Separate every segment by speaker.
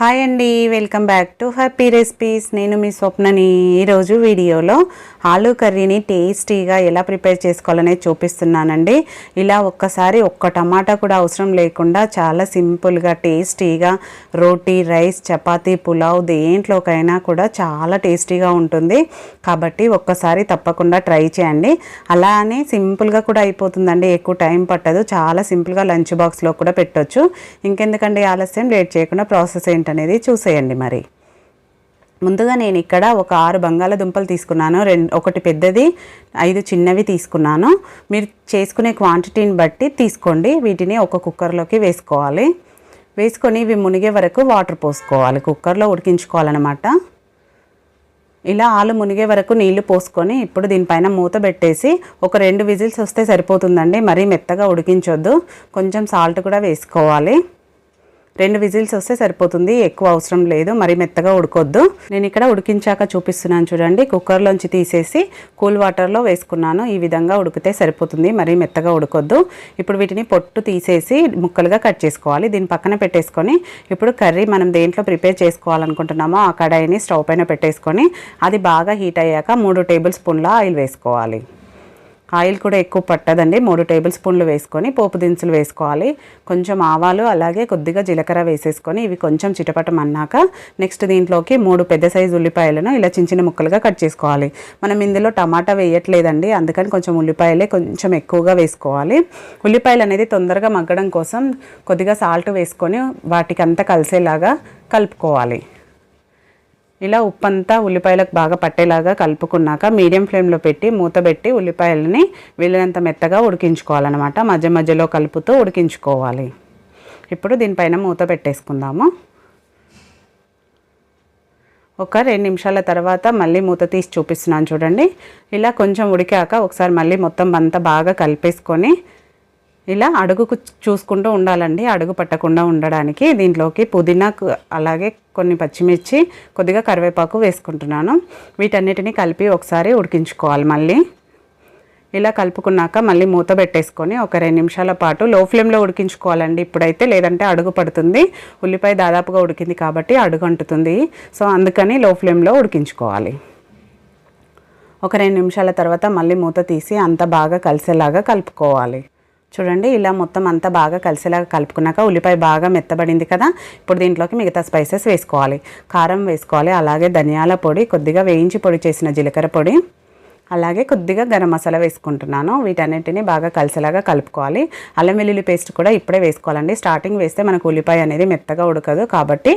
Speaker 1: Hi అండి welcome back to happy recipes. నేను మీ స్వప్నని ఈరోజు వీడియోలో ఆలూ కర్రీని టేస్టీగా ఎలా ప్రిపేర్ చేసుకోవాలనేది చూపిస్తున్నానండి. ఇలా ఒక్కసారి ఒక్క టమాటా కూడా అవసరం లేకుండా చాలా సింపుల్గా టేస్టీగా రోటీ రైస్ చపాతీ పులావ్ దేంట్లోకైనా కూడా చాలా టేస్టీగా ఉంటుంది. కాబట్టి ఒక్కసారి తప్పకుండా ట్రై చేయండి. అలానే సింపుల్గా కూడా అయిపోతుందండి ఎక్కువ టైం పట్టదు. చాలా సింపుల్గా లంచ్ బాక్స్లో కూడా పెట్టొచ్చు. ఇంకెందుకండి ఆలస్యం లేట్ చేయకుండా ప్రాసెస్ ఏంటనేది చూసేయండి మరి. ముందుగా నేను ఇక్కడ ఒక ఆరు బంగాళదుంపలు తీసుకున్నాను. రెండు ఒకటి పెద్దది ఐదు చిన్నవి తీసుకున్నాను. మీరు చేసుకునే క్వాంటిటీని బట్టి తీసుకోండి. వీటిని ఒక కుక్కర్లోకి వేసుకోవాలి. వేసుకొని ఇవి మునిగే వరకు వాటర్ పోసుకోవాలి. కుక్కర్లో ఉడికించుకోవాలన్నమాట. ఇలా ఆలు మునిగే వరకు నీళ్ళు పోసుకొని ఇప్పుడు దీనిపైన మూత పెట్టేసి ఒక రెండు విజిల్స్ వస్తే సరిపోతుందండి. మరీ మెత్తగా ఉడికించొద్దు. కొంచెం సాల్ట్ కూడా వేసుకోవాలి. రెండు విజిల్స్ వస్తే సరిపోతుంది. ఎక్కువ అవసరం లేదు. మరి మెత్తగా ఉడకొద్దు. నేను ఇక్కడ ఉడికించాక చూపిస్తున్నాను చూడండి. కుక్కర్లోంచి తీసేసి కూల్ వాటర్లో వేసుకున్నాను. ఈ విధంగా ఉడికితే సరిపోతుంది. మరి మెత్తగా ఉడకొద్దు. ఇప్పుడు వీటిని పొట్టు తీసేసి ముక్కలుగా కట్ చేసుకోవాలి. దీని పక్కన పెట్టేసుకొని ఇప్పుడు కర్రీ మనం దేంట్లో ప్రిపేర్ చేసుకోవాలనుకుంటున్నామో ఆ కడాయిని స్టవ్ పైన పెట్టేసుకొని అది బాగా హీట్ అయ్యాక మూడు టేబుల్ స్పూన్ల ఆయిల్ వేసుకోవాలి. ఆయిల్ కూడా ఎక్కువ పట్టదండి. మూడు టేబుల్ స్పూన్లు వేసుకొని పోపు దినుసులు వేసుకోవాలి. కొంచెం ఆవాలు అలాగే కొద్దిగా జీలకర్ర వేసేసుకొని ఇవి కొంచెం చిటపటం అన్నాక నెక్స్ట్ దీంట్లోకి మూడు పెద్ద సైజు ఉల్లిపాయలను ఇలా చిన్న చిన్న ముక్కలుగా కట్ చేసుకోవాలి. మనం ఇందులో టమాటా వేయట్లేదండి. అందుకని కొంచెం ఉల్లిపాయలే కొంచెం ఎక్కువగా వేసుకోవాలి. ఉల్లిపాయలు అనేది తొందరగా మగ్గడం కోసం కొద్దిగా సాల్ట్ వేసుకొని వాటికి అంతా కలిసేలాగా కలుపుకోవాలి. ఇలా ఉప్పంతా ఉల్లిపాయలకు బాగా పట్టేలాగా కలుపుకున్నాక మీడియం ఫ్లేమ్లో పెట్టి మూత పెట్టి ఉల్లిపాయలని వీలైనంత మెత్తగా ఉడికించుకోవాలన్నమాట. మధ్య మధ్యలో కలుపుతూ ఉడికించుకోవాలి. ఇప్పుడు దీనిపైన మూత పెట్టేసుకుందాము. ఒక రెండు నిమిషాల తర్వాత మళ్ళీ మూత తీసి చూపిస్తున్నాను చూడండి. ఇలా కొంచెం ఉడికాక ఒకసారి మళ్ళీ మొత్తం అంతా బాగా కలిపేసుకొని ఇలా అడుగుకు చూసుకుంటూ ఉండాలండి. అడుగు పట్టకుండా ఉండడానికి దీంట్లోకి పుదీనా అలాగే కొన్ని పచ్చిమిర్చి కొద్దిగా కరివేపాకు వేసుకుంటున్నాను. వీటన్నిటిని కలిపి ఒకసారి ఉడికించుకోవాలి మళ్ళీ. ఇలా కలుపుకున్నాక మళ్ళీ మూత పెట్టేసుకొని ఒక రెండు నిమిషాల పాటు లో ఫ్లేమ్లో ఉడికించుకోవాలండి. ఇప్పుడైతే లేదంటే అడుగు పడుతుంది. ఉల్లిపాయ దాదాపుగా ఉడికింది కాబట్టి అడుగు అంటుతుంది. సో అందుకని లో ఫ్లేమ్లో ఉడికించుకోవాలి. ఒక రెండు నిమిషాల తర్వాత మళ్ళీ మూత తీసి అంత బాగా కలిసేలాగా కలుపుకోవాలి. చూడండి ఇలా మొత్తం అంతా బాగా కలిసేలాగా కలుపుకున్నాక ఉల్లిపాయ బాగా మెత్తబడింది కదా ఇప్పుడు దీంట్లోకి మిగతా స్పైసెస్ వేసుకోవాలి. కారం వేసుకోవాలి అలాగే ధనియాల పొడి కొద్దిగా వేయించి పొడి చేసిన జీలకర్ర పొడి. అలాగే కొద్దిగా గరం మసాలా వేసుకుంటున్నాను. వీటన్నిటిని బాగా కలిసేలాగా కలుపుకోవాలి. అల్లం వెల్లుల్లి పేస్ట్ కూడా ఇప్పుడే వేసుకోవాలండి. స్టార్టింగ్ వేస్తే మనకు ఉల్లిపాయ అనేది మెత్తగా ఉడకదు కాబట్టి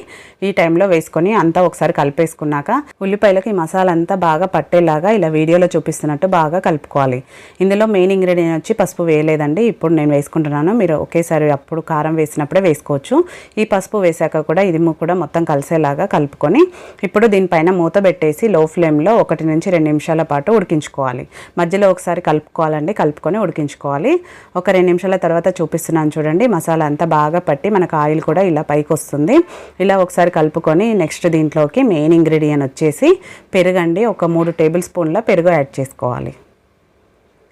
Speaker 1: ఈ టైంలో వేసుకొని అంతా ఒకసారి కలిపేసుకున్నాక ఉల్లిపాయలకు ఈ మసాలా అంతా బాగా పట్టేలాగా ఇలా వీడియోలో చూపిస్తున్నట్టు బాగా కలుపుకోవాలి. ఇందులో మెయిన్ ఇంగ్రీడియంట్ వచ్చి పసుపు వేయలేదండి. ఇప్పుడు నేను వేసుకుంటున్నాను. మీరు ఒకేసారి అప్పుడు కారం వేసినప్పుడే వేసుకోవచ్చు. ఈ పసుపు వేసాక కూడా ఇది కూడా మొత్తం కలిసేలాగా కలుపుకొని ఇప్పుడు దీనిపైన మూత పెట్టేసి లో ఫ్లేమ్లో ఒకటి నుంచి రెండు నిమిషాల పాటు ఉడికించాలి ఉడికించుకోవాలి. మధ్యలో ఒకసారి కలుపుకోవాలండి కలుపుకొని ఉడికించుకోవాలి. ఒక రెండు నిమిషాల తర్వాత చూపిస్తున్నాను చూడండి మసాలా అంతా బాగా పట్టి మనకు ఆయిల్ కూడా ఇలా పైకి వస్తుంది. ఇలా ఒకసారి కలుపుకొని నెక్స్ట్ దీంట్లోకి మెయిన్ ఇంగ్రీడియంట్ వచ్చేసి పెరుగండి ఒక మూడు టేబుల్ స్పూన్ల పెరుగు యాడ్ చేసుకోవాలి.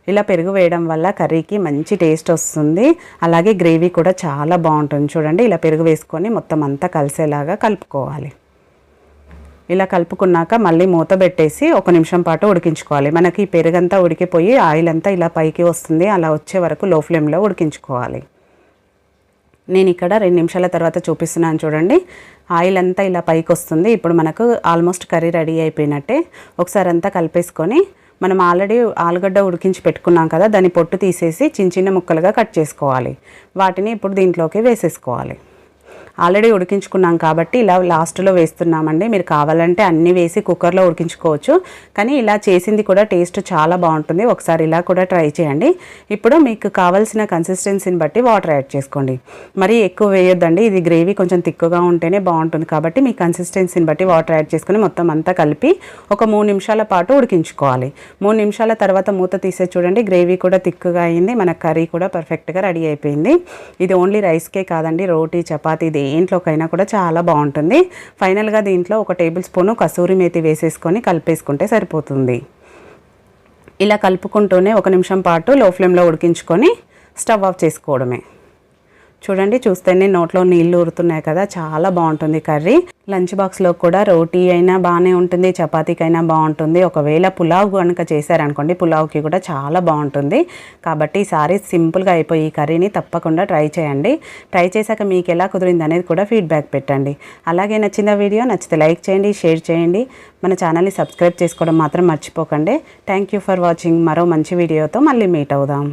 Speaker 1: ఇలా పెరుగు వేయడం వల్ల కర్రీకి మంచి టేస్ట్ వస్తుంది. అలాగే గ్రేవీ కూడా చాలా బాగుంటుంది చూడండి ఇలా పెరుగు వేసుకొని మొత్తం అంతా కలిసేలాగా కలుపుకోవాలి. ఇలా కలుపుకున్నాక మళ్ళీ మూత పెట్టేసి ఒక నిమిషం పాటు ఉడికించుకోవాలి. మనకి పెరుగంతా ఉడికిపోయి ఆయిల్ అంతా ఇలా పైకి వస్తుంది. అలా వచ్చే వరకు లో ఫ్లేమ్లో ఉడికించుకోవాలి. నేను ఇక్కడ రెండు నిమిషాల తర్వాత చూపిస్తున్నాను చూడండి. ఆయిల్ అంతా ఇలా పైకి వస్తుంది. ఇప్పుడు మనకు ఆల్మోస్ట్ కర్రీ రెడీ అయిపోయినట్టే. ఒకసారి అంతా కలిపేసుకొని మనం ఆల్రెడీ ఆలుగడ్డ ఉడికించి పెట్టుకున్నాం కదా దాని పొట్టు తీసేసి చిన్న చిన్న ముక్కలుగా కట్ చేసుకోవాలి. వాటిని ఇప్పుడు దీంట్లోకి వేసేసుకోవాలి. ఆల్రెడీ ఉడికించుకున్నాం కాబట్టి ఇలా లాస్ట్లో వేస్తున్నామండి. మీరు కావాలంటే అన్నీ వేసి కుక్కర్లో ఉడికించుకోవచ్చు. కానీ ఇలా చేసింది కూడా టేస్ట్ చాలా బాగుంటుంది. ఒకసారి ఇలా కూడా ట్రై చేయండి. ఇప్పుడు మీకు కావాల్సిన కన్సిస్టెన్సీని బట్టి వాటర్ యాడ్ చేసుకోండి. మరి ఎక్కువ వేయొద్దండి. ఇది గ్రేవీ కొంచెం తిక్కుగా ఉంటేనే బాగుంటుంది కాబట్టి మీ కన్సిస్టెన్సీని బట్టి వాటర్ యాడ్ చేసుకుని మొత్తం అంతా కలిపి ఒక మూడు నిమిషాల పాటు ఉడికించుకోవాలి. మూడు నిమిషాల తర్వాత మూత తీసే చూడండి. గ్రేవీ కూడా తిక్కుగా అయింది. మన కర్రీ కూడా పర్ఫెక్ట్గా రెడీ అయిపోయింది. ఇది ఓన్లీ రైస్కే కాదండి. రోటీ చపాతీ ఇది దేంట్లోకైనా కూడా చాలా బాగుంటుంది. ఫైనల్గా దీంట్లో ఒక టేబుల్ స్పూను కసూరి మేతి వేసేసుకొని కలిపేసుకుంటే సరిపోతుంది. ఇలా కలుపుకుంటూనే ఒక నిమిషం పాటు లో ఫ్లేమ్లో ఉడికించుకొని స్టవ్ ఆఫ్ చేసుకోవడమే. చూడండి చూస్తేనే నోట్లో నీళ్ళు ఊరుతున్నాయి కదా. చాలా బాగుంటుంది కర్రీ. లంచ్ బాక్స్లో కూడా రోటీ అయినా బాగానే ఉంటుంది చపాతీకైనా బాగుంటుంది. ఒకవేళ పులావ్ కనుక చేశారనుకోండి పులావ్కి కూడా చాలా బాగుంటుంది. కాబట్టి ఈసారి సింపుల్గా అయిపోయి ఈ కర్రీని తప్పకుండా ట్రై చేయండి. ట్రై చేశాక మీకు ఎలా కుదిరింది అనేది కూడా ఫీడ్బ్యాక్ పెట్టండి. అలాగే నచ్చిన వీడియో నచ్చితే లైక్ చేయండి షేర్ చేయండి. మన ఛానల్ని సబ్స్క్రైబ్ చేసుకోవడం మాత్రం మర్చిపోకండి. Thank you for watching. మరో మంచి వీడియోతో మళ్ళీ మీట్ అవుదాం.